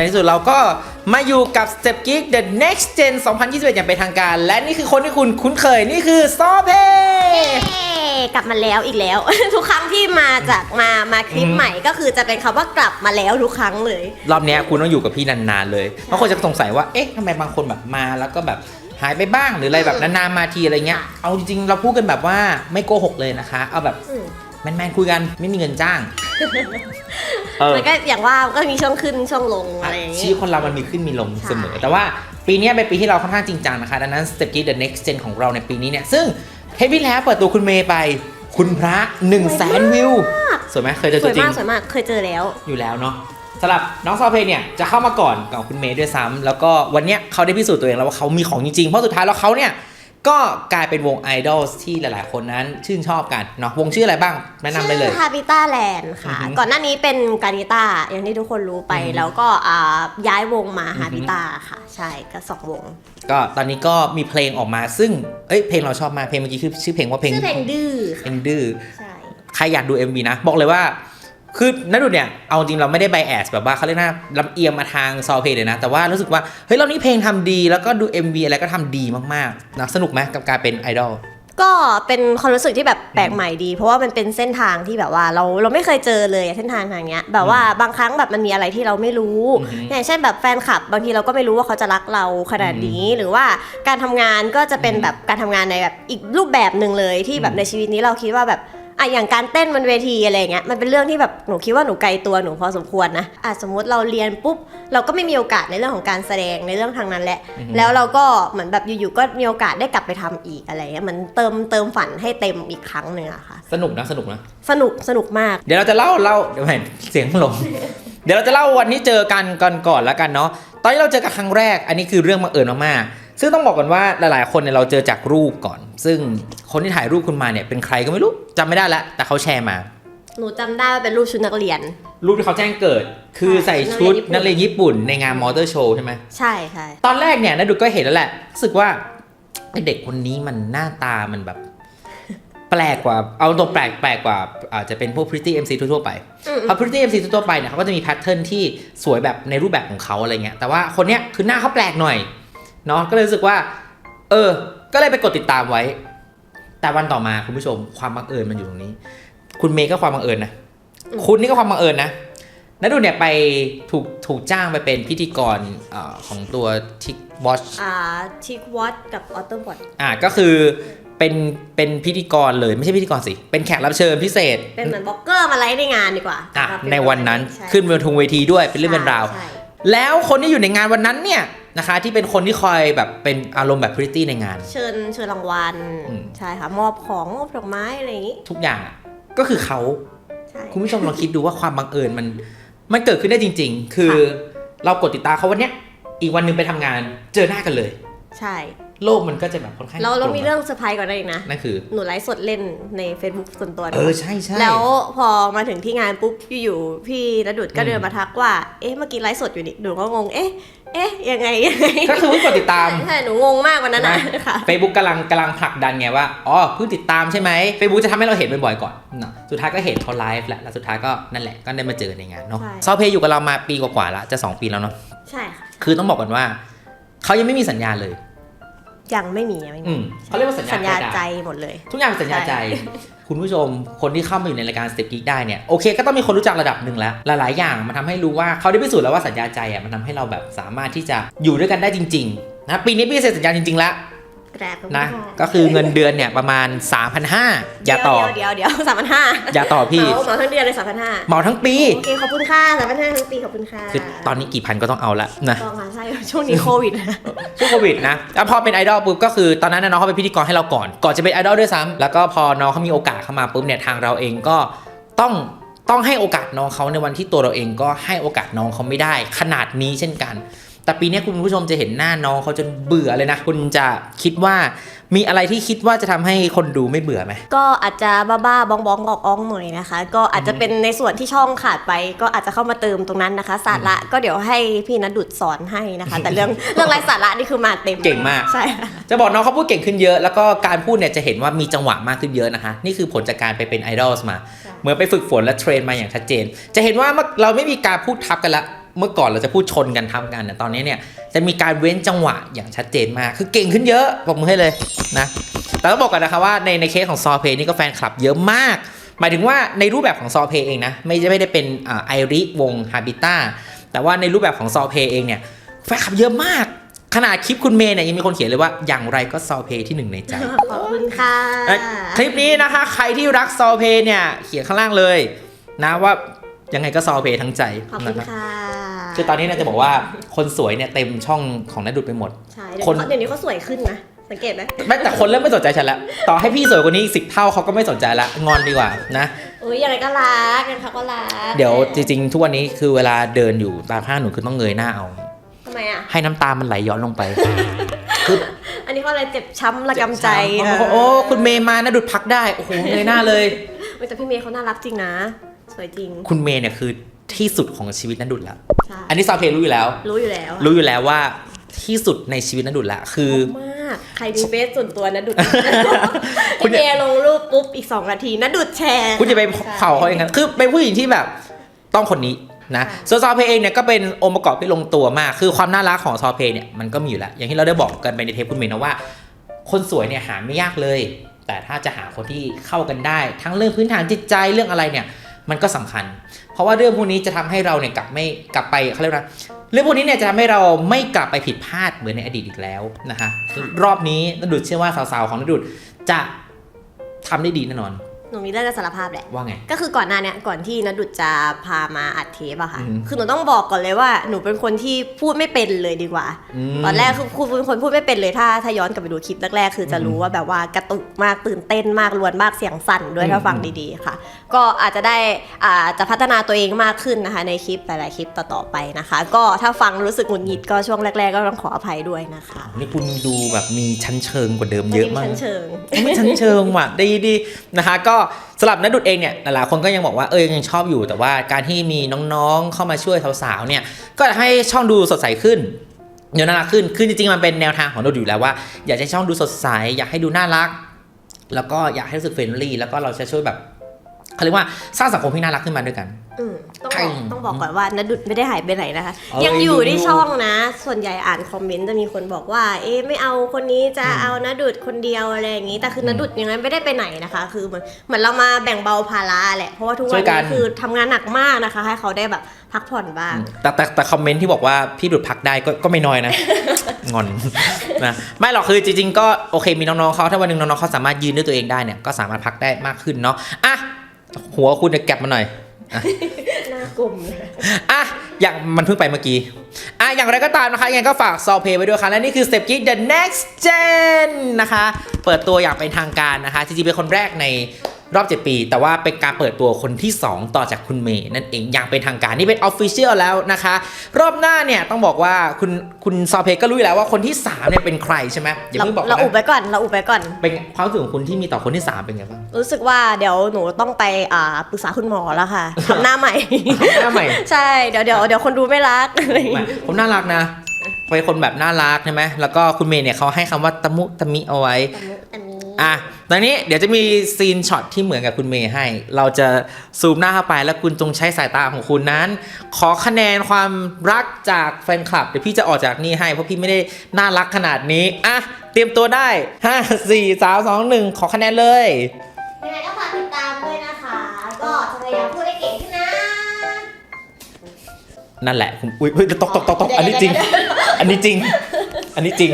ในที่สุดเราก็มาอยู่กับ Step Geek The Next Gen 2021 อย่างเป็นทางการ และนี่คือคนที่คุณคุ้นเคยนี่คือซอเพเย้กลับมาแล้วอีกแล้ว ทุกครั้งที่มาจากมามาคลิปอืม ใหม่ก็คือจะเป็นคำว่ากลับมาแล้วทุกครั้งเลย รอบเนี้ยคุณต้องอยู่กับพี่นานๆเลยบางคนจะสงสัยว่า เอ๊ะทำไมบางคนแบบมาแล้วก็แบบหายไปบ้างหรืออะไรแบบนานๆมาทีอะไรเงี้ย เอาจริงๆเราพูดกันแบบว่าไม่โกหกเลยนะคะ เอาแบบอืม แมนๆคุยกันไม่มีเงินจ้างเออมันก็อย่างว่าก็มีช่วงขึ้นช่วงลงอะไรอย่างชีงี้วิตคนเรามันมีขึ้นมีลงใช่เสมอ แต่ว่าปีเนี้ยเป็นปีที่เราค่อนข้างจริงจังนะคะ ดังนั้น Step Geek The Next Gen ของเราในปีนี้เนี่ย ซึ่งเทปที่แล้วเปิดตัวคุณเมย์ไปคุณพระ1นึ่งแสนวิวสวยไหมเคยเจอสตัววยจริงมากสวยมากเคยเจอแล้ว อยู่แล้วเนาะสำหรับน้องซอเพย์เนี่ยจะเข้ามาก่อนกับคุณเมย์ด้วยซ้ำแล้วก็วันเนี้ยเขาได้พิสูจน์ตัวเองแล้วว่าเขามีของจริงๆเพราะสุดท้ายแล้วเขาเนี่ย ก็กลายเป็นวงไอดอลที่หลาย ๆ คนนั้นชื่นชอบกันเนาะวงชื่ออะไรบ้าง แนะนำได้เลย ชื่อฮาบิต้าแลนด์ค่ะ อือหือก่อนหน้านี้เป็นการิต้าอย่างที่ทุกคนรู้ไป อือหือ แล้วก็อ่าย้ายวงมาอือหือฮาบิต้าค่ะ ใช่ก็สองวงก็ตอนนี้ก็มีเพลงออกมาซึ่งเอ้ยเพลงเราชอบมากเพลงเมื่อกี้คือชื่อเพลงว่าเพลงชื่อเพลงดื้อเพลค่ะงดื้อ ใช่ ใครอยากดู MV นะ บอกเลยว่า คือนัดดูเนี่ย เอาจริงเราไม่ได้ไบแอสแบบว่าเขาเรียกนะลำเอียงมาทางซอลเพย์เลยนะ แต่ว่ารู้สึกว่า เฮ้ยเรานี่เพลงทำดี แล้วก็ดู MV อะไรก็ทำดีมากๆนะสนุกไหมกับการเป็นไอดอลก็เป็นความรู้สึกที่แบบแปลกใหม่ดี เพราะว่ามันเป็นเส้นทางที่แบบว่าเราเราไม่เคยเจอเลยอะเส้นทางทางเนี้ย แบบว่าบางครั้งแบบมันมีอะไรที่เราไม่รู้อือฮึอย่างเช่นแบบแฟนคลับบางทีเราก็ไม่รู้ว่าเขาจะรักเราขนาดนี้หรือว่าการทำงานก็จะเป็นแบบการทำงานในแบบอีกรูปแบบหนึ่งเลยที่แบบอืมในชีวิตนี้เราคิดว่าแบบ อะอย่างการเต้นบนเวทีอะไรเงี้ยมันเป็นเรื่องที่แบบหนูคิดว่าหนูไกลตัวหนูพอสมควรนะอะสมมติเราเรียนปุ๊บเราก็ไม่มีโอกาสในเรื่องของการแสดงในเรื่องทางนั้นแหละอือฮึแล้วเราก็เหมือนแบบอยู่ๆก็มีโอกาสได้กลับไปทำอีกอะไรเงี้ยเหมือนเติมเติมฝันให้เต็มอีกครั้งหนึ่งอะค่ะ สนุกนะสนุกนะสนุกสนุกมาก เดี๋ยวเราจะเล่าเล่าเดี๋ยวเห็นเสียงลงเดี๋ยวเราจะเล่าวันที่เจอกันก่อนก่อนแล้วกันเนาะตอนที่เราเจอกันครั้งแรก อันนี้คือเรื่องบังเอิญมากๆ ซึ่งต้องบอกก่อนว่าหลายๆ คนเนี่ยเราเจอจากรูปก่อน ซึ่งคนที่ถ่ายรูปคุณมาเนี่ยเป็นใครก็ไม่รู้จำไม่ได้แล้วแต่เขาแชร์มา หนูจำได้ว่าเป็นรูปชุดนักเรียน รูปที่เขาแจ้งเกิด คือใส่ชุดนักเรียนญี่ปุ่นในงานมอเตอร์โชว์ใช่ไหม ใช่ใช่ตอนแรกเนี่ยนาดูก็เห็นแล้วแหละรู้สึกว่าไอเด็กคนนี้มันหน้าตามันแบบ แปลกกว่า เอาตรงแปลกแปลกกว่าอาจจะเป็นพวก Pretty MC ทั่วๆไปอืมเพราะ Pretty MC ทั่วๆไปเนี่ยเขาก็จะมีแพทเทิร์นที่สวยแบบในรูปแบบของเขาอะไรเงี้ยแต่ว่าคนเนี้ยคือหน้าเขาแปลกหน่อย เนาะก็เลยรู้สึกว่า เออ ก็เลยไปกดติดตามไว้ แต่วันต่อมาคุณผู้ชมความบังเอิญมันอยู่ตรงนี้ คุณเมย์ก็ความบังเอิญนะคุณนี่ก็ความบังเอิญนะนัดดูเนี่ยไปถูกถูกจ้างไปเป็นพิธีกรเออของตัว Tick Watch อ่าทิกวอตกับออโต้บอทอ่าก็คือเป็นเป็นพิธีกรเลยไม่ใช่พิธีกรสิ เป็นแขกรับเชิญพิเศษ เป็นเหมือนบล็อกเกอร์มาไลฟ์ในงานดีกว่าอะมาเป็ในวันนั้นใช่ขึ้นบนทุงเวทีด้วยเป็นเรื่องเป็นราวใช่แล้วคนที่อยู่ในงานวันนั้นเนี่ย นะคะ ที่เป็นคนที่คอยแบบเป็นอารมณ์แบบพริตตี้ในงาน เชิญเชิญรางวัลอืม ใช่ค่ะ มอบของมอบดอกไม้อะไรอย่างงี้ ทุกอย่างอะก็คือเขา ใช่ คุณผู้ชมลองคิดดูว่าความบังเอิญมัน มันเกิดขึ้นได้จริง ๆ คือเรากดติดตามเขาวันเนี้ยอีกวันหนึงไปทำงาน เจอหน้ากันเลย ใช่ โลกมันก็จะแบบค่อนข้างแล้วเราตงมีเรื่องเซอร์ไพรส์ก่อนได้อีกนะนั่นคือหนูไลฟ์สดเล่นใน Facebook ส่วนตัวเออใช่ใช่แล้วพอมาถึงที่งานปุ๊บอยู่ๆพี่ระดุดก็อืมเดินมาทักว่าเอ๊ะเมื่อกี้ไลฟ์สดอยู่นี่หนูก็งงเอ๊ะเอ๊ะยังไงยังไงก็คือเพิ่งกดติดตามใช่หนูงงมากวันนั้นนะใช่ไหมค่ะเฟซบุ๊กกำลังกำลังผลักดันไงว่าอ๋อเพิ่งติดตามใช่ไหมเฟซบุ๊กจะทำให้เราเห็นบ่อยๆก่อนเนอะสุดท้ายก็เห็นเขาไลฟ์แหละแล้วสุดท้ายก็นั่นแหละก็ได้มาเจอในงานเนาะใช่ซอเพย์อยู่กับเรามาปีกว่าๆแล้วจะ 2 ปีแล้วเนาะใช่ค่ะคือต้องบอกก่อนว่าเขายังไม่มีสัญญาเลย ยังไม่มียังไม่อืมีมเขาเรียกว่าสัญญาสัญญาใจใจหมดเลย ทุกอย่างเป็นสัญญาใจใช่คุณผู้ชมคนที่เข้ามาอยู่ในรายการสเต็ปกิ๊กได้เนี่ยโอเคก็ต้องมีคนรู้จักระดับหนึ่งแล้ว หลาย ๆ อย่างมันทำให้รู้ว่าเขาได้พิสูจน์แล้วว่าสัญญาใจอะมันทำให้เราแบบสามารถที่จะอยู่ด้วยกันได้จริง ๆ นะปีนี้พี่เซ็นสัญญาจริง ๆ แล้วแกรบ นะก็คือเงินเดือนเนี่ยประมาณ 3,500อย่าต่อเดี๋ยวเดี๋ยวสามพันห้าอย่าต่อพี่เหมาทั้งเดือนเลยสามพันห้าเหมาทั้งปีโอเคขอบคุณค่ะสามพันห้าทั้งปีขอบคุณค่ะคือตอนนี้กี่พันก็ต้องเอาละนะต้องค่ะใช่ช่วงนี้โควิดนะช่วงโควิดนะแล้วพอเป็นไอดอลปุ๊บก็คือตอนนั้นนะน้องเขาเป็นพิธีกรให้เราก่อน ก่อนจะเป็นไอดอลด้วยซ้ำแล้วก็พอน้องเขามีโอกาสเข้ามาปุ๊บเนี่ยทางเราเองก็ต้องต้องให้โอกาสน้องเขาในวันที่ตัวเราเองก็ให้โอกาสน้องเขาไม่ได้ ขนาดนี้เช่นกัน แต่ปีนี้คุณผู้ชมจะเห็นหน้าน้องเขาจนเบื่อเลยนะ คุณจะคิดว่ามีอะไรที่คิดว่าจะทำให้คนดูไม่เบื่อไหม ก็อาจจะบ้าๆบองๆออกๆหน่อยนะคะ ก็อาจจะเป็นในส่วนที่ช่องขาดไป ก็อาจจะเข้ามาเติมตรงนั้นนะคะ สาระก็เดี๋ยวให้พี่นัดดุดสอนให้นะคะ แต่เรื่องเรื่องไร้สาระนี่คือมาเต็มเก่งมากใช่ค่ะจะบอกน้องเขาพูดเก่งขึ้นเยอะ แล้วก็การพูดเนี่ยจะเห็นว่ามีจังหวะมากขึ้นเยอะนะคะ นี่คือผลจากการไปเป็นไอดอลมาใช่เหมือนไปฝึกฝนและเทรนมาอย่างชัดเจน จะเห็นว่าเมื่อเราไม่มีการพูดทับกันละ เมื่อก่อนเราจะพูดชนกันทำกันแต่ตอนนี้เนี่ยจะมีการเว้นจังหวะอย่างชัดเจนมาก คือเก่งขึ้นเยอะบอกมือให้เลยนะแต่ต้องบอกกันนะคะว่าในในเคสของซอเพนี่ก็แฟนคลับเยอะมาก หมายถึงว่าในรูปแบบของซอเพเองนะไม่ใช่ไม่ได้เป็นอ่าไอริวงฮาบิต้าแต่ว่าในรูปแบบของซอเพเองเนี่ยแฟนคลับเยอะมากขนาดคลิปคุณเมย์เนี่ยยังมีคนเขียนเลยว่าอย่างไรก็ซอเพที่หนึ่งในใจ ขอบคุณค่ะเอ้ยคลิปนี้นะคะ ใครที่รักซอเพเนี่ยเขียนข้างล่างเลย นะว่ายังไงก็ซอเพทั้งใจขอบคุนะณครับค่ะ คือตอนนี้เนะจะบอกว่าคนสวยเนี่ยเต็มช่องของนัดดุดไปหมด ใช่เดี๋ยวคนเขาเดี๋ยวนี้เขาสวยขึ้นนะ สังเกตไหมแม้แต่คนเริ่มไม่สนใจฉันแล้ว ต่อให้พี่สวยกว่านี้อีกสิบเท่าเขาก็ไม่สนใจละงอนดีกว่านะ อุ้ยยังไงก็รักกันค่ะก็รักเดี๋ยวจริงๆ ทุกวันนี้คือเวลาเดินอยู่ตามห้างหนูคือต้องเงยหน้าเอา ทำไมอะ ให้น้ำตามันไหลย้อนลงไป คืออันนี้เขาอะไรเจ็บช้ำระกำใจโอ้โหโอ้คุณเมย์มานะดุดพักได้ โอ้โหเงยหน้าเลยเฮ้ยแต่พี่เมย์เขาน่ารักจริงนะ สวยจริง คุณเมย์เนี่ยคือ ที่สุดของชีวิตนัดดุดแล้วใช่ อันนี้ซาเพรู้อยู่แล้ว รู้อยู่แล้วรู้อยู่แล้วว่าที่สุดในชีวิตนัดดุดละคือ มาก ใครมีเฟซส่วนตัวนะดุดคุณพี่เมย์ลงรูปปุ๊บอีก 2 นาทีนะดุดแชร์ คุณจะไปเผาเขาอย่างนั้นคือเป็นผู้หญิงที่แบบต้องคนนี้นะค่ะ ส่วนซอเพเองเนี่ยก็เป็นองค์ประกอบที่ลงตัวมาก คือความน่ารักของซอเพเนี่ยมันก็มีอยู่แล้ว อย่างที่เราได้บอกกันไปในเทปคุณเมย์นะว่า คนสวยเนี่ยหาไม่ยากเลย แต่ถ้าจะหาคนที่เข้ากันได้ ทั้งเรื่องพื้นฐานจิตใจเรื่องอะไรเนี่ย มันก็สำคัญ เพราะว่าเรื่องพวกนี้จะทำให้เราเนี่ยกลับไม่กลับไปเขาเรียกว่าเรื่องพวกนี้เนี่ยจะทำให้เราไม่กลับไปผิดพลาดเหมือนในอดีตอีกแล้วนะคะรอบนี้นดุดเชื่อว่าสาวๆของนดุดจะทำได้ดีแน่นอนหนูมีเรื่องจะสารภาพแหละ ว่าไง ก็คือก่อนหน้าเนี้ยก่อนที่นดุดจะพามาอัดเทปอะค่ะอืมคือหนูต้องบอกก่อนเลยว่าหนูเป็นคนที่พูดไม่เป็นเลยดีกว่ามตอนแรกคือครูเป็นคนพูดไม่เป็นเลยถ้าถ้าย้อนกลับไปดูคลิปแรกๆคือจะรู้ว่าแบบว่ากระตุกมากตื่นเต้นมากรวนมากเสียงสั่นด้วยอืมถ้าฟังดีๆค่ะ ก็อาจจะได้อ่าจะพัฒนาตัวเองมากขึ้นนะคะ ในคลิปหลายๆคลิปต่อๆไปนะคะ ก็ถ้าฟังรู้สึกหงุดหงิดก็ช่วงแรก ๆ ก็ต้องขออภัยด้วยนะคะนี่คุณดูแบบมีชั้นเชิงกว่าเดิมเยอะมากชั้นเชิง ไม่ชั้นเชิงว่ะดีดีนะคะก็สำหรับนัดดุดเองเนี่ยหลายๆคนก็ยังบอกว่าเออยังชอบอยู่แต่ว่าการที่มีน้องๆเข้ามาช่วยสาวๆเนี่ยก็จะให้ช่องดูสดใสขึ้นเดี๋ยวน่ารักขึ้นคือจริงๆมันเป็นแนวทางของนัดดุดอยู่แล้วว่า อยากให้ช่องดูสดใส อยากให้ดูน่ารัก แล้วก็อยากให้รู้สึกเฟรนลี่แล้วก็เราจะช่วยแบบ เขาเรียกว่าสร้างสังคมที่น่ารักขึ้นมาด้วยกัน อืมต้องใครบอกต้องบอกก่อนว่านดุดไม่ได้หายไปไหนนะคะ เออยังอยู่อยู่ที่ช่องนะ ส่วนใหญ่อ่านคอมเมนต์จะมีคนบอกว่า เอ๊ะไม่เอาคนนี้จะอืมเอานดุดคนเดียวอะไรอย่างนี้ แต่คือมนดุดยังไงไม่ได้ไปไหนนะคะ คือเหมือนเหมือนเรามาแบ่งเบาภาระแหละ เพราะว่าทุกช่วัวนยกันี้นคือทำงานหนักมากนะคะ ให้เขาได้แบบพักผ่อนบ้าง แต่แต่แต่คอมเมนต์ที่บอกว่าพี่ดุดพักได้ก็ก็ไม่น้อยนะ งอนนะไม่หรอกคือจริงๆ ก็โอเคมีน้องๆเขาถ้าวันหนึงน้องๆเขาสามารถยืนด้วยตัวเองได้เนี่ยก็สามารถพักได้มากขึ้นเนาะอะ หัวคุณเนี่ยแก็บมาหน่อย หน้ากลมเลยอะ อย่างมันเพิ่งไปเมื่อกี้ อะ อย่างไรก็ตามนะคะ ยังไงก็ฝากซอเพย์ไว้ด้วยค่ะ และนี่คือ Step Geek The Next Gen นะคะ เปิดตัวอย่างเป็นทางการนะคะ จริงๆ เป็นคนแรกใน รอบ 7 ปี แต่ว่าเป็นการเปิดตัวคนที่ 2 ต่อจากคุณเมย์นั่นเองอย่างเป็นทางการนี่เป็นออฟฟิเชียลแล้วนะคะ รอบหน้าเนี่ยต้องบอกว่าคุณคุณซอเพย์ก็รู้อยู่แล้วว่าคนที่3เนี่ยเป็นใครใช่ไหมอย่าเราเพิ่งบอกเราอุบนะไว้ก่อนเราอุบไว้ก่อน เป็นความรู้สึกของคุณที่มีต่อคนที่ 3 เป็นไงบ้างรู้สึกว่าเดี๋ยวหนูต้องไปอ่าปรึกษาคุณหมอแล้วค่ะทำหน้าใหม่หน้าใหม่ใช่เดี๋ยวเดี๋ยวเดี๋ยวคนดูไม่รักอะไรอย่างแหมงี้ผมน่ารักนะเป็นคนแบบน่ารักใช่ไหมแล้วก็คุณเมย์เนี่ยเขาให้คำว่าตะมุตะมิเอาไว้อันนี้อะ ตอนนี้เดี๋ยวจะมีซีนช็อตที่เหมือนกับคุณเมย์ให้ เราจะซูมหน้าเข้าไปแล้วคุณจงใช้สายตาของคุณนั้น ขอคะแนนความรักจากแฟนคลับ เดี๋ยวพี่จะออกจากนี่ให้ เพราะพี่ไม่ได้น่ารักขนาดนี้ อะ เตรียมตัวได้ 5 4 3 2 1 ขอคะแนนเลยยังไงก็ฝากติดตามด้วยนะคะ ก็จะพยายามพูดให้เก่งขึ้นนะ นั่นแหละคุณอุ้ยอุ้ยตกตกตกตกอันนี้จริง อันนี้จริง อันนี้จริง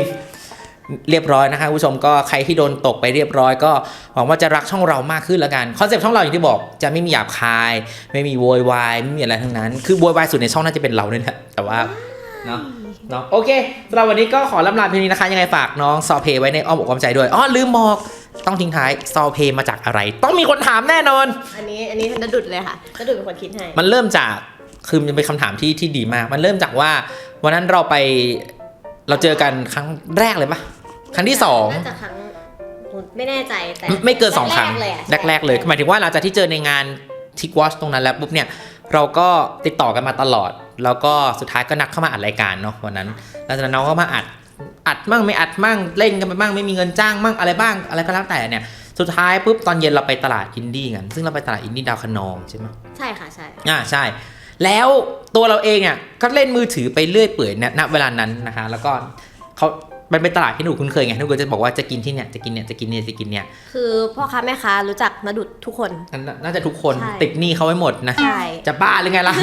เรียบร้อยนะคะคุณผู้ชมก็ใครที่โดนตกไปเรียบร้อย ก็หวังว่าจะรักช่องเรามากขึ้นแล้วกันคอนเซ็ปต์ช่องเราอย่างที่บอกจะไม่มีหยาบคาย ไม่มีโวยวายไม่มีอะไรทั้งนั้น คือโวยวายสุดในช่องน่าจะเป็นเราเนี่ยแหละแต่ว่าเนาะเนาะโอเคสำหรับวันนี้ก็ขอลำลาเพียงนี้นะคะ ยังไงฝากน้องซอเพไว้ในอ้อมอกอ้อมใจด้วยอ๋อลืมบอกต้องทิ้งท้ายซอเพมาจากอะไร ต้องมีคนถามแน่นอน อันนี้อันนี้ทันดุดเลยค่ะทันดุดเป็นคนคิดให้มันเริ่มจากคือมันเป็นคำถามที่ที่ดีมาก มันเริ่มจากว่า วันนั้นเราไปเราเจอกันครั้งแรกเลยปะ ครั้งที่สอง น่าจะครั้งไม่แน่ใจแต่ไม่ไม่เกินสองครั้งแรกๆเลยอะแรก ๆ เลยหมายถึงว่าหลังจากที่เจอในงานทิกวอชตรงนั้นแล้วปุ๊บเนี่ยเราก็ติดต่อกันมาตลอด แล้วก็สุดท้ายก็นัดเข้ามาอัดรายการเนาะวันนั้นแล้วจากนั้นน้องก็มาอัดอัดมั่งไม่อัดมั่งเล่นกันไปมั่งไม่มีเงินจ้างมั่งอะไรบ้างอะไรก็แล้วแต่เนี่ยสุดท้ายปุ๊บตอนเย็นเราไปตลาดอินดี้กันซึ่งเราไปตลาดอินดี้ดาวคะนองใช่ไหม ใช่ค่ะใช่ อ่าใช่ แล้วตัวเราเองอะก็เล่นมือถือไปเรื่อยเปื่อยณณเวลานั้นนะคะ แล้วก็เขา มันเป็นตลาดที่หนูคุ้นเคยไงหนูก็จะบอกว่าจะกินที่เนี่ยจะกินเนี่ยจะกินเนี่ยจะกินเนี่ยคือพ่อค้าแม่ค้ารู้จักนดุดทุกคนน่าน่าจะทุกคนใช่ติดหนี้เขาไว้หมดนะใช่ จะบ้าหรือไงล่ะ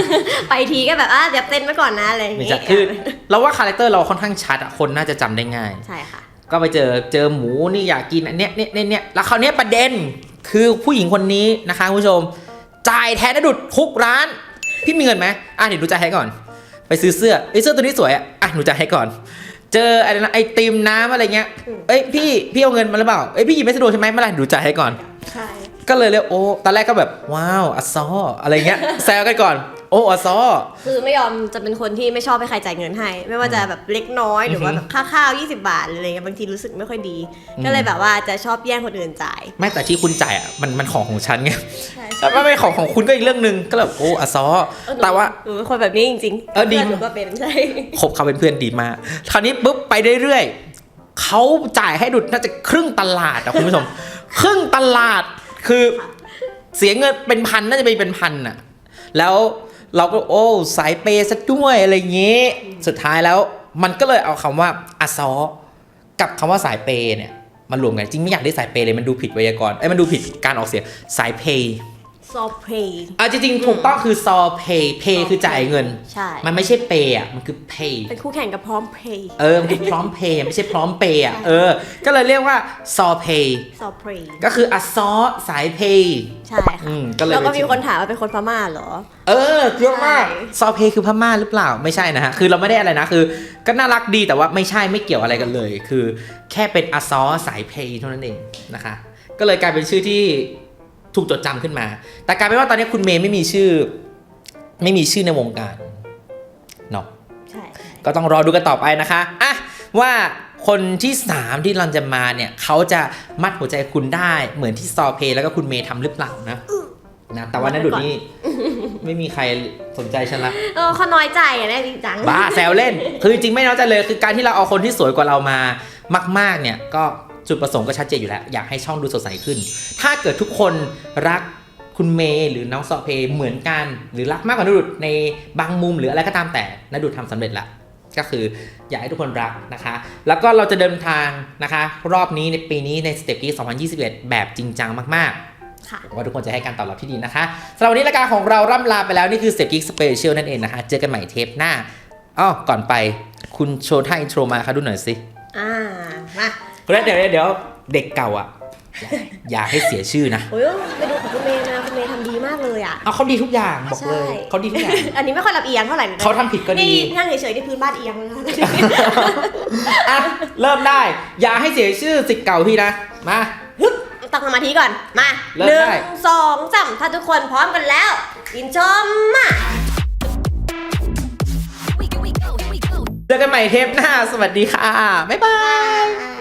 ไปทีก็แบบอะเดี๋ยวเต้นไว้ก่อนนะอะไรอย่างไม่งี้ใช่คือเราว่าคาแรคเตอร์เราค่อนข้างชัดอะคนน่าจะจำได้ง่าย ใช่ค่ะ ก็ไปเจอเจอหมูนี่อยากกินอันเนี้ยเนี้ยเนี้ยเนี้ยแล้วคราวเนี้ยประเด็นคือผู้หญิงคนนี้นะคะคุณผู้ชม จ่ายแทนนดุดทุกร้าน พี่มีเงินไหมอะเดี๋ยวหนูจ่ายให้ก่อน ไปซื้อเสื้อเอ้ยเสื้อตัวนี้สวยอะอะหนูจ่ายให้ก่อน เจออะไรนะไอติมน้ำอะไรเงี้ยอืมเอ้ยพี่พี่เอาเงินมาหรือเปล่า เอ้ยพี่หยิบไม่สะดวกใช่ไหมเมื่อไหร่หนูจ่ายให้ก่อน ใช่ ก็เลยเรียกโอ้ตอนแรกก็แบบว้าวอัซซออะไรเงี้ยแซวกันก่อน โอ้อัซซอ คือไม่ยอมจะเป็นคนที่ไม่ชอบให้ใครจ่ายเงินให้ ไม่ว่าจะแบบเล็กน้อยหรือว่าอือฮึแบบค่าข้าว 20 บาทหรืออะไรเงี้ยบางทีรู้สึกไม่ค่อยดีอืมก็เลยแบบว่าจะชอบแย่งคนอื่นจ่าย ไม่แต่ที่คุณจ่ายอะมันมันของของฉันไงใช่แต่ว่าไม่ของของคุณก็อีกเรื่องหนึ่งก็แบบโอ้อัซซอเออหนูแต่ว่าหนูเป็นคนแบบนี้จริงๆเออดีพื่นหนูก็เป็นใช่คบเขาเป็นเพื่อนดีมากคราวนี้ปุ๊บไปเรื่อยๆเขาจ่ายให้ดุดน่าจะครึ่งตลาดอะคุณผู้ชมครึ่งตลาด คือเสียเงินเป็นพันน่าจะไปเป็นพันอะแล้วเราก็โอ้สายเปย์ซะด้วยอะไรเงี้ สุดท้ายแล้วมันก็เลยเอาคำว่าอัซอกับคำว่าสายเปย์เนี่ยมารวมกันจริงไม่อยากได้สายเปย์เลยมันดูผิดไวยากรณ์ไอ้มันดูผิดการออกเสียงสายเพย์ ซอเพย์อะจริงๆถูกต้องคือซอเพย์เพย์คือจ่ายเงิน ใช่ มันไม่ใช่เปย์อะ มันคือเพย์เป็นคู่แข่งกับพร้อมเพย์เออ มันคือพร้อมเพย์ไม่ใช่พร้อมเปย์อะ เออ ก็เลยเรียกว่าซอเพย์ซอเพย์ก็คืออัซอสายเพย์ใช่อืค่ะมก็เลยแล้วก็เป็นมีคนถามว่าเป็นคนพม่าเหรอ เออเยอะมากใช่ซอเพย์คือพม่าหรือเปล่าไม่ใช่นะฮะ คือเราไม่ได้อะไรนะคือ ก็น่ารักดีแต่ว่าไม่ใช่ไม่เกี่ยวอะไรกันเลย คือ แค่เป็นอัซอสายเพย์เท่านั้นเองนะคะ ก็เลยกลายเป็นชื่อที่ ถูกจดจำขึ้นมา แต่กลายเป็นว่าตอนนี้คุณเมย์ไม่มีชื่อ ไม่มีชื่อในวงการเนาะใช่ใช่ก็ต้องรอดูกันต่อไปนะคะอะว่าคนที่ 3 ที่เราจะมาเนี่ยเขาจะมัดหัวใจคุณได้เหมือนที่ซอเพย์แล้วก็คุณเมย์ทำหรือเปล่านะนะแต่ว่านันดุดนี่ไม่มีใครสนใจฉันละเออเขาน้อยใจอะแน่จริงจังบ้าแซวเล่น คือจริงๆไม่น้อยใจเลยคือการที่เราเอาคนที่สวยกว่าเรามามาก ๆ เนี่ยก็ จุดประสงค์ก็ชัดเจนอยู่แล้ว อยากให้ช่องดูสดใสขึ้น ถ้าเกิดทุกคนรักคุณเมย์หรือน้องซอเพย์เหมือนกัน หรือรักมากกว่านันดุดในบางมุมหรืออะไรก็ตามแต่นันดุดทำสำเร็จละก็คืออยากให้ทุกคนรักนะคะ แล้วก็เราจะเดินทางนะคะ รอบนี้ในปีนี้ในสเต็ปที่2021 แบบจริงจังมากๆค่ะหวังว่าทุกคนจะให้การตอบรับที่ดีนะคะสำหรับวันนี้รายการของเราร่ำลาไปแล้วนี่คือเ e ป Geek Special นั่นเองนะคะ เจอกันใหม่เทปหน้าอ้อก่อนไปคุณโชว์ท่าอินโทรมาค่ะดูหน่อยสิอ่ามา แล้วเดี๋ยวเดี๋ยวเด็กเก่าอะอย่าอย่าให้เสียชื่อนะโอ้ยไปดูของคุณเมย์นะคุณเมย์ทำดีมากเลยอะ เอาเขาดีทุกอย่างบอกเลยใช่ เขาดีทุกอย่างอันนี้ไม่ค่อยรับเอียงเท่าไหร่นะเขาทำผิดก็ดีนี่นั่งเฉยๆที่พื้นบ้านเอียงเลยนะอะเริ่มได้ อย่าให้เสียชื่อสิทธิ์เก่าพี่นะมา ตั้งสมาธิก่อน มาเริ่มหนึ่งได้ สองสามถ้าทุกคนพร้อมกันแล้วอินชมมา we go, we go, we go. เจอกันใหม่เทปหน้า สวัสดีค่ะ บ๊ายบาย